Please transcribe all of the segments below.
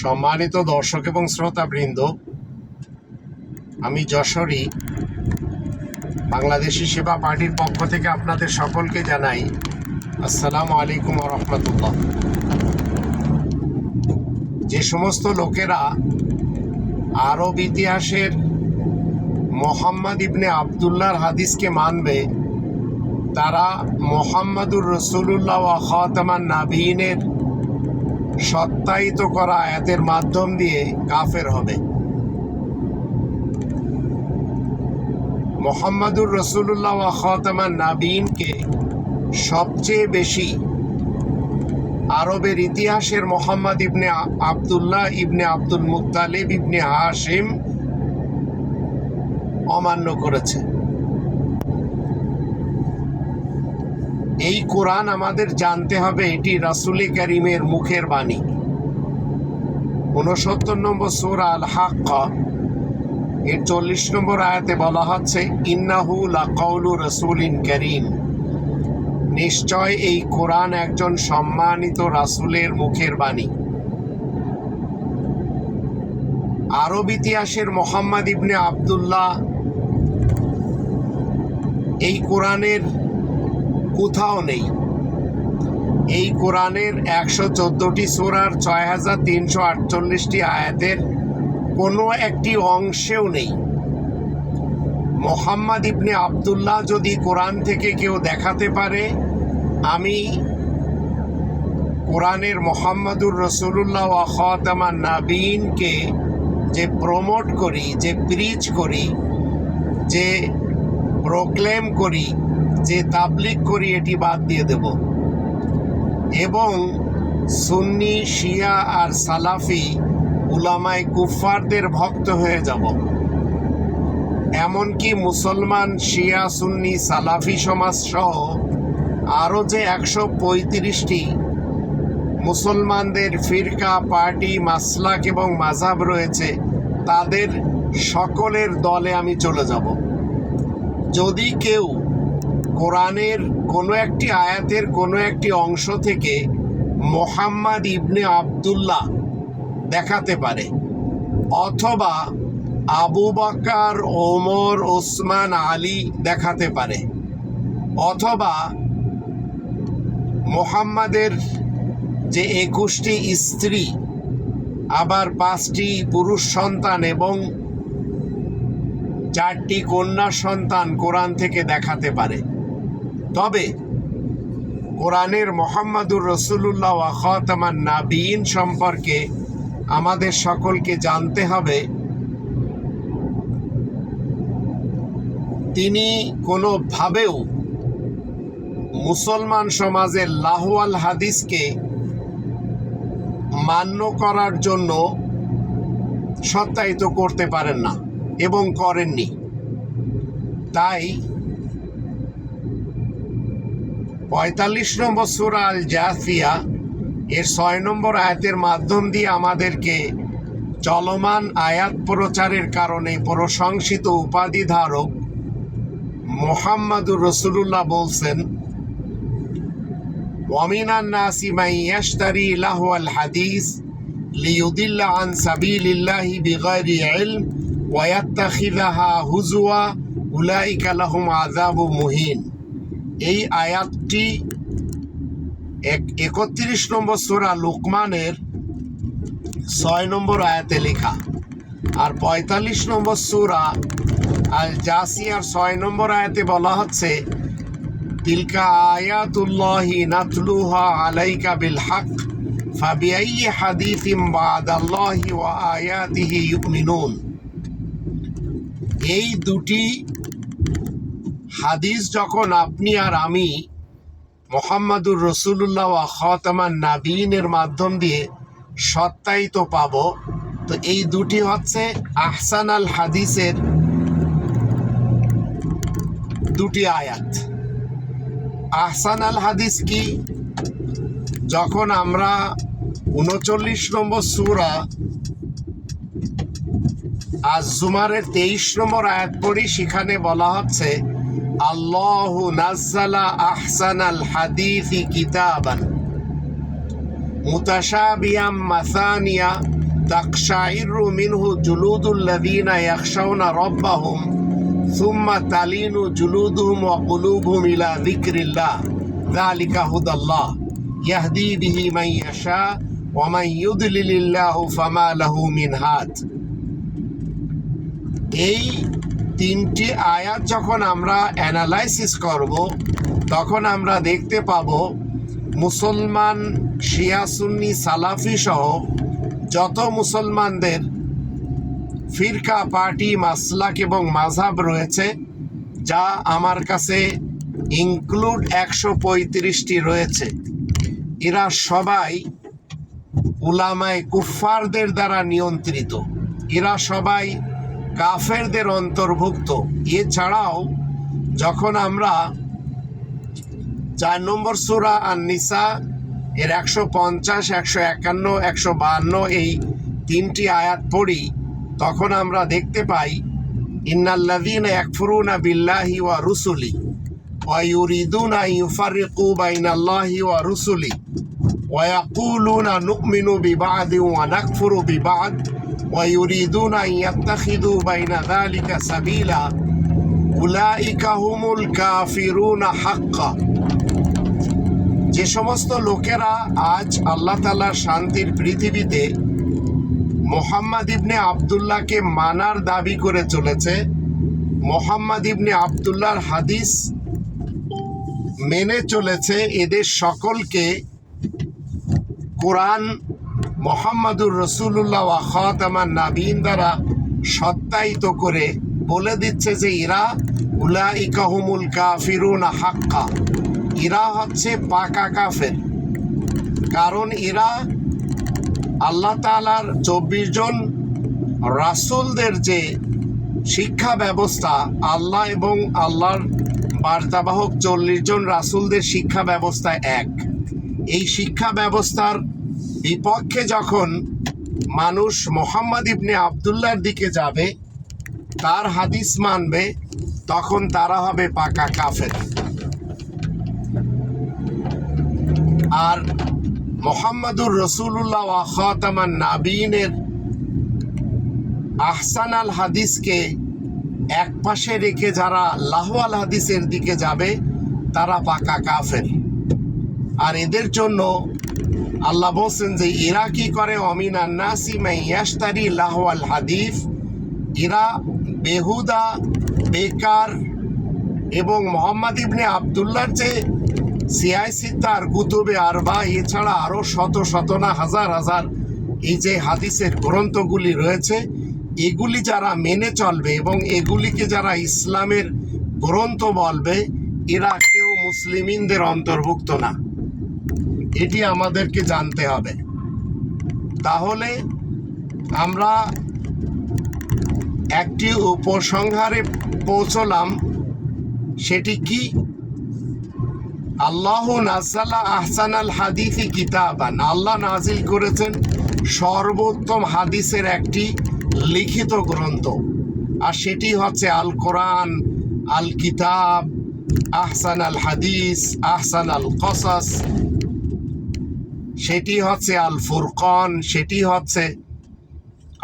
সম্মানিত দর্শক এবং শ্রোতাবৃন্দ, আমি যশোরী, বাংলাদেশি সেবা পার্টির পক্ষ থেকে আপনাদের সকলকে জানাই আসসালামু আলাইকুম রহমতুল্লাহ। যে সমস্ত লোকেরা আরব ইতিহাসের মোহাম্মদ ইবনে আবদুল্লাহর হাদিসকে মানবে, তারা মোহাম্মদুর রসুল্লাহ ওয়া খাতামান নাবিনের সত্যায়িত করা আয়াতের মাধ্যম দিয়ে কাফের হবে। মোহাম্মদুর রসুল্লাহ খাতামান নাবিনকে সবচেয়ে বেশি আরবের ইতিহাসের Muhammad ibn Abdullah ibn Abdul Muttalib ibn Hashim অমান্য করেছে। এই কোরআন আমাদের জানতে হবে, এটি রাসুল করিমের মুখের বাণী। উনসত্তর নম্বর সুর আল হাক্কা এর চল্লিশ নম্বর আয়াতে বলা হচ্ছে, ইন্নাহু লাকাউলু রসুলিন করিম। নিশ্চয় এই কোরআন একজন সম্মানিত রাসুলের মুখের বাণী। আরব ইতিহাসের মোহাম্মদ ইবনে আবদুল্লাহ এই কোরআনের কোথাও নেই। এই কোরআনের একশো চোদ্দোটি সুরার ছয় হাজার তিনশো আটচল্লিশটি আয়াতের কোনো একটি অংশেও নেই। মোহাম্মদ ইবনে আবদুল্লাহ যদি কোরআন থেকে কেউ দেখাতে পারে, আমি কোরআনের মোহাম্মদুর রসুল্লাহ আখাতামান নাবিনকে যে প্রমোট করি, যে প্রিচ করি, যে প্রোক্লেম করি যে তাবলিক করি এটি বাদ দিয়ে দেব। এবং সুন্নি, শিয়া আর সালাফি উলামায় কুফফারদের ভক্ত হয়ে যাব। এমনকি মুসলমান, শিয়া, সুন্নি, সালাফি সমাজ সহ আরও যে একশো পঁয়ত্রিশটি মুসলমানদের ফিরকা, পার্টি, মাসলাক এবং মাজাব রয়েছে, তাদের সকলের দলে আমি চলে যাব। যদি কেউ কোরআনের কোনো একটি আয়াতের কোনো একটি অংশ থেকে মোহাম্মদ ইবনে আবদুল্লাহ দেখাতে পারে। অথবা আবু বাকার, ওমর, ওসমান, আলী দেখাতে পারে। অথবা মোহাম্মদের যে একুশটি স্ত্রী, আবার পাঁচটি পুরুষ সন্তান এবং চারটি কন্যা সন্তান কোরআন থেকে দেখাতে পারে। তবে কোরআনের মোহাম্মদুর রসুল্লাহ আখাতামান নাবিন সম্পর্কে আমাদের সকলকে জানতে হবে, তিনি কোনোভাবেও মুসলমান সমাজের লাহওয়াল হাদিসকে মান্য করার জন্য সত্যায়িত করতে পারেন না এবং করেননি। তাই পঁয়তাল্লিশ নম্বর সুরা আল জাফিয়া এর ছয় নম্বর আয়াতের মাধ্যম দিয়ে আমাদেরকে চলমান আয়াত প্রচারের কারণে প্রশংসিত উপাধি ধারক মোহাম্মদুর রসুল্লাহ বলছেন ওয়ামিনান নাসি মাই ইয়াশতারি ইলাহু আল হাদিস লিউদিল্লা আন সাবিলিল্লাহি বিগাইরি ইলম ওয়ায়াত্তাখিযাহা হুজুয়া উলাইকা লাহুম আযাবু মুহিন। এই আয়াতটি এক- একত্রিশ নম্বর সোরা লুকমানের ছয় নম্বর আয়াতে লেখা। আর পঁয়তাল্লিশ নম্বর সুরা আল জাসিয়ার ছয় নম্বর আয়াতে বলা হচ্ছে, তিলকা আয়াতুল্লাহি নাতলুহা আলাইকা বিল হক ফাবিআই হাদিসিম বাদাল্লাহি ওয়া আয়াতিহি ইউমিনুন। এই দুটি হাদিস যখন আপনি আর আমি মোহাম্মদুর রসুল্লাহ খতামান নাবিনের মাধ্যম দিয়ে সত্যায়িত পাব, তো এই দুটি হচ্ছে আহসান আল হাদিসের দুটি আয়াত। আহসান আল হাদিস কি? যখন আমরা উনচল্লিশ নম্বর সুরা আজ জুমারের তেইশ নম্বর আয়াত পড়ি, সেখানে বলা হচ্ছে الله نزل أحسن الحديث كتابا. متشابها مثانيا تقشعر منه جلود الذين يخشون ربهم ثم تلين جلودهم وقلوبهم إلى ذكر الله. ذلك هدى الله. يهدي به من يشاء ومن يضلل الله فما له من هاد. أي তিনটি আয়াত যখন আমরা অ্যানালাইসিস করব, তখন আমরা দেখতে পাব মুসলমান, শিয়া, সুন্নি, সালাফি সহ যত মুসলমানদের ফিরকা, পার্টি, মাসলাক এবং মাঝহাব রয়েছে, যা আমার কাছে ইনক্লুড একশো পঁয়ত্রিশটি রয়েছে। এরা সবাই উলামায় কুফফারদের দ্বারা নিয়ন্ত্রিত। এরা সবাই কাফেরদের অন্তর্ভুক্ত। এছাড়াও, যখন আমরা চার নম্বর সুরা আর নিসা এর একশো পঞ্চাশ, একশো একান্ন, একশো বাহান্ন এই তিনটি আয়াত পড়ি, তখন আমরা দেখতে পাই, ইন্নাল্লাযীন ইয়াকফুরুনা বিল্লাহি ওয়া রুসুলি ওয়া ইউরিদুনা আন ইউফাররিকু বাইনাল্লাহি ওয়া রুসুলি ওয়া ইয়াকুলুনা নু'মিনু বিবা'দিন ওয়া নাকফুরু বিবা'দ ইউরিদুনা আন ইয়াত্তাখিযু বাইনা যালিকা সাবিলা উলাইকা হুমুল কাফিরুনা হাক্কা যে সমস্ত লোকেরা আজ আল্লাহ তালার শান্তির পৃথিবীতে মোহাম্মদ ইবনে আবদুল্লাহকে মানার দাবি করে চলেছে, মোহাম্মদ ইবনে আবদুল্লাহর হাদিস মেনে চলেছে এদের সকলকে কোরআন মোহাম্মদুর রসুল্লাহ খাতামান নাবিন দ্বারা সত্যায়িত করে বলে দিচ্ছে যে, ইরা উলা ইকাহুমুল কাফিরুন হাক্কা। ইরা হচ্ছে পাকা কাফের। কারণ এরা আল্লাহ তালার চব্বিশ জন রাসুলদের যে শিক্ষা ব্যবস্থা, আল্লাহ এবং আল্লাহর বার্তাবাহক চল্লিশ জন রাসুলদের শিক্ষা ব্যবস্থা এক। এই শিক্ষা ব্যবস্থার বিপক্ষে যখন মানুষ মোহাম্মদ ইবনে আবদুল্লার দিকে যাবে, তার হাদিস মানবে, তখন তারা হবে পাকা কাফের। আর মোহাম্মদুর রসুল্লাহ নাবিনের আহসান আল হাদিসকে এক পাশে রেখে যারা লাহওয়াল হাদিসের দিকে যাবে, তারা পাকা কাফের। আর এদের জন্য আল্লাহ বলছেন যে, এরা কি করে? অমিনা নাসি ইয়াস্তারি লাহওয়াল হাদিস এরা বেহুদা, বেকার এবং মোহাম্মদ ইবনে আবদুল্লার যে সিআই সিদ্ধার কুতুবে আরবা, এছাড়া আরও শত শত না হাজার হাজার এই যে হাদিসের গ্রন্থগুলি রয়েছে, এগুলি যারা মেনে চলবে এবং এগুলিকে যারা ইসলামের গ্রন্থ বলবে, এরা কেউ মুসলিমিনদের অন্তর্ভুক্ত না। এটি আমাদেরকে জানতে হবে। তাহলে আমরা একটি উপসংহারে পৌঁছলাম, সেটি কি? আল্লাহ নাজাল্লা আহসান আল হাদিফি কিতাবান। আল্লাহ নাজিল করেছেন সর্বোত্তম হাদিসের একটি লিখিত গ্রন্থ, আর সেটি হচ্ছে আল কোরআন আল কিতাব আহসান আল হাদিস আহসান আল কসাস সেটি হচ্ছে আল ফুরকন সেটি হচ্ছে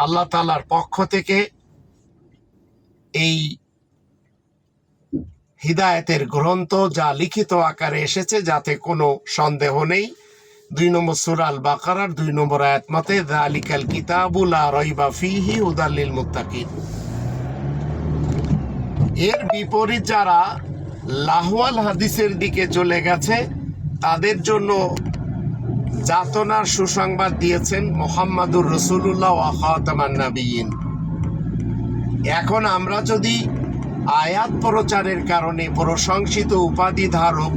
আল্লাহ তালার পক্ষ থেকে এই হিদায়তের গ্রন্থ যা লিখিত আকারে এসেছে, যাতে কোনো সন্দেহ নেই। দুই নম্বর সুরাল বাকারার দুই নম্বর আয়াত মতে দালিকাল কিতাবুল রইবা ফিহি উদাল্লিল মুত্তাকিন। এর বিপরীত যারা লাহওয়াল হাদিসের দিকে চলে গেছে, তাদের জন্য যাতনার সুসংবাদ দিয়েছেন মোহাম্মদুর রসুল্লাহ আখাতামান নাবিয়িন এখন আমরা যদি আয়াত প্রচারের কারণে প্রশংসিত উপাধি ধারক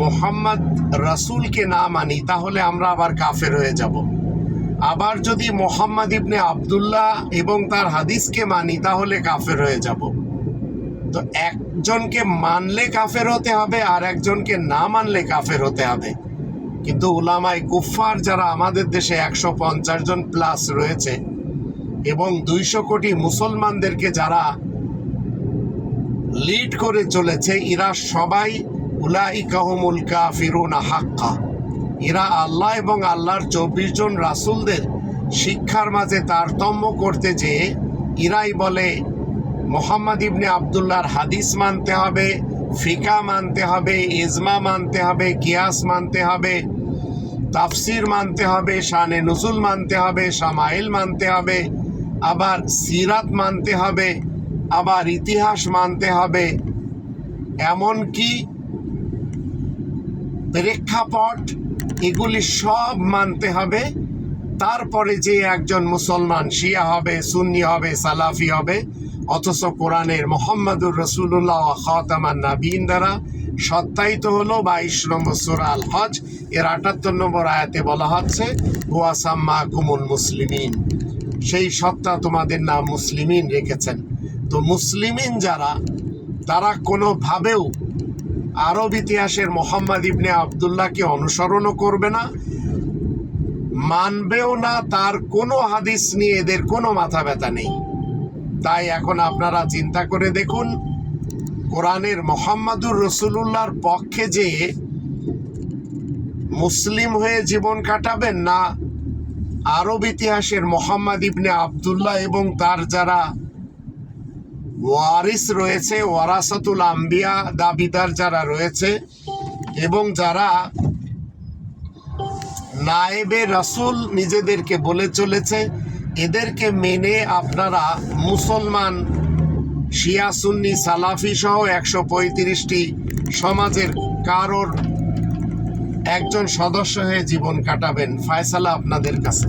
মোহাম্মদ রাসুলকে না মানি, তাহলে আমরা আবার কাফের হয়ে যাব। আবার যদি মোহাম্মদ ইবনে আবদুল্লাহ এবং তার হাদিসকে মানি, তাহলে কাফের হয়ে যাব। তো একজনকে মানলে কাফের হতে হবে আর একজনকে না মানলে কাফের হতে হবে। কিন্তু উলামায় কুফফার যারা আমাদের দেশে একশো পঞ্চাশ জন প্লাস রয়েছে এবং দুইশো কোটি মুসলমানদেরকে যারা লিড করে চলেছে, এরা সবাই উলাই কাহমুল কাফিরুনা হাক্কা। এরা আল্লাহ এবং আল্লাহর চব্বিশ জন রাসুলদের শিক্ষার মাঝে তারতম্য করতে যেয়ে ইরাই বলে, মোহাম্মদ ইবনে আবদুল্লাহর হাদিস মানতে হবে ফিকা মানতে হবে, ইজমা মানতে হবে, কিয়াস মানতে হবে, তাফসির মানতে হবে, শানে নজুল মানতে হবে, শামাইল মানতে হবে, আবার সিরাত মানতে হবে, আবার ইতিহাস মানতে হবে, এমনকি প্রেক্ষাপট এগুলি সব মানতে হবে, তারপরে যে একজন মুসলমান শিয়া হবে, সুন্নি হবে, সালাফি হবে অথচ কোরআনের মোহাম্মদুর রসুল্লাহ খাতামান নাবিন দ্বারা সত্যায়িত হলো বাইশ নম্বর সুরা আল হজ এর আটাত্তর নম্বর আয়াতে বলা হচ্ছে গোয়াসাম্মা কুমুল মুসলিমিন। সেই সত্তা তোমাদের নাম মুসলিমিন রেখেছেন। তো মুসলিমিন যারা, তারা কোনোভাবেও আরব ইতিহাসের মোহাম্মদ ইবনে আবদুল্লাহকে অনুসরণও করবে না, মানবেও না, তার কোনো হাদিস নিয়ে এদের কোনো মাথা ব্যথা নেই। তাই এখন আপনারা চিন্তা করে দেখুন, কোরআনের মোহাম্মদুর রসুলুল্লাহর পক্ষে যে মুসলিম হয়ে জীবন কাটাবেন না, আরব ইতিহাসের মোহাম্মদ ইবনে আবদুল্লাহ এবং তার যারা ওয়ারিস রয়েছে, ওয়ারাসাতুল আম্বিয়া দাবিদার যারা রয়েছে এবং যারা নায়েবে রাসূল নিজেদেরকে বলে চলেছে এদেরকে মেনে আপনারা মুসলমান, শিয়া, সুন্নি, সালাফি সহ একশো পঁয়ত্রিশটি সমাজের কারোর একজন সদস্য হয়ে জীবন কাটাবেন। ফায়সালা আপনাদের কাছে।